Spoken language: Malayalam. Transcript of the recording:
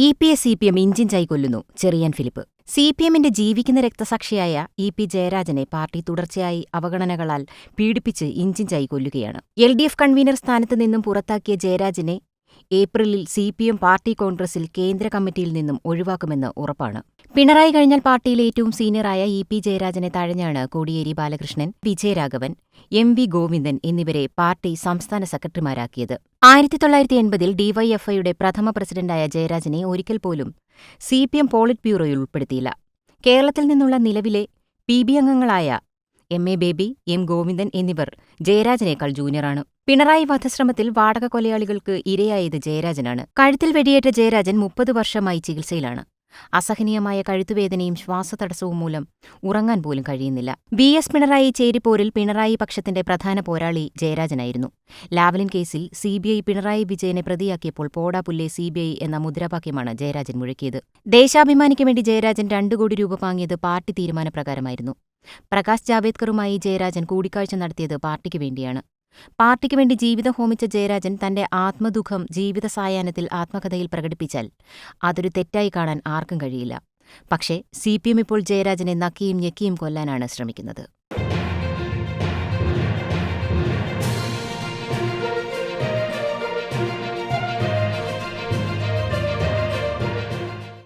E P S C P M engine കൊല്ലുന്നു ചെറിയൻ ഫിലിപ്പ്. സി പി എമ്മിന്റെ ജീവിക്കുന്ന രക്തസാക്ഷിയായ ഇ പി ജയരാജനെ പാർട്ടി തുടർച്ചയായി അവഗണനകളാൽ പീഡിപ്പിച്ച് ഇഞ്ചിൻ കൊല്ലുകയാണ്. എൽ ഡി എഫ് കൺവീനർ സ്ഥാനത്ത് നിന്നും പുറത്താക്കിയ ജയരാജനെ ഏപ്രിലിൽ സി പി എം പാർട്ടി കോൺഗ്രസിൽ കേന്ദ്ര കമ്മിറ്റിയിൽ നിന്നും ഒഴിവാക്കുമെന്ന് ഉറപ്പാണ്. പിണറായി കഴിഞ്ഞാൽ പാർട്ടിയിലെ ഏറ്റവും സീനിയറായ ഇ പി ജയരാജനെ തഴഞ്ഞാണ് കോടിയേരി ബാലകൃഷ്ണൻ വിജയരാഘവൻ എം വി ഗോവിന്ദൻ എന്നിവരെ പാർട്ടി സംസ്ഥാന സെക്രട്ടറിമാരാക്കിയത്. ആയിരത്തി തൊള്ളായിരത്തി എൺപതിൽ ഡിവൈഎഫ്ഐയുടെ പ്രഥമ പ്രസിഡന്റായ ജയരാജനെ ഒരിക്കൽ പോലും സി പി എം പോളിറ്റ് ബ്യൂറോയിൽ ഉൾപ്പെടുത്തിയില്ല. കേരളത്തിൽ നിന്നുള്ള നിലവിലെ പി ബി അംഗങ്ങളായ M. A. Baby M. Govindan എന്നിവർ ജയരാജനേക്കാൾ ജൂനിയറാണ്. പിണറായി വധശ്രമത്തിൽ വാടക കൊലയാളികൾക്ക് ഇരയായത് ജയരാജനാണ്. കഴുത്തിൽ വെടിയേറ്റ ജയരാജൻ മുപ്പത് വർഷമായി ചികിത്സയിലാണ്. അസഹനീയമായ കഴുത്തുവേദനയും ശ്വാസതടസ്സവും മൂലം ഉറങ്ങാൻ പോലും കഴിയുന്നില്ല. B S. പിണറായി ചേരിപ്പോരിൽ പിണറായി പക്ഷത്തിന്റെ പ്രധാന പോരാളി ജയരാജനായിരുന്നു. ലാവലിൻ കേസിൽ സി. ബി. ഐ. പിണറായി വിജയനെ പ്രതിയാക്കിയപ്പോൾ പോടാ പുല്ലേ സി. ബി. ഐ. എന്ന മുദ്രാവാക്യമാണ് ജയരാജൻ മുഴക്കിയത്. ദേശാഭിമാനിക്ക് വേണ്ടി ജയരാജൻ രണ്ടു കോടി രൂപ വാങ്ങിയത് പാർട്ടി തീരുമാനപ്രകാരമായിരുന്നു. പ്രകാശ് ജാവേദ്കറുമായി ജയരാജൻ കൂടിക്കാഴ്ച നടത്തിയത് പാർട്ടിക്ക് വേണ്ടിയാണ്. പാർട്ടിക്ക് വേണ്ടി ജീവിതം ഹോമിച്ച ജയരാജൻ തന്റെ ആത്മദുഃഖം ജീവിത സായാഹ്നത്തിൽ ആത്മകഥയിൽ പ്രകടിപ്പിച്ചാൽ അതൊരു തെറ്റായി കാണാൻ ആർക്കും കഴിയില്ല. പക്ഷേ സി പി എം ഇപ്പോൾ ജയരാജനെ നക്കിയും ഞെക്കിയും കൊല്ലാനാണ് ശ്രമിക്കുന്നത്.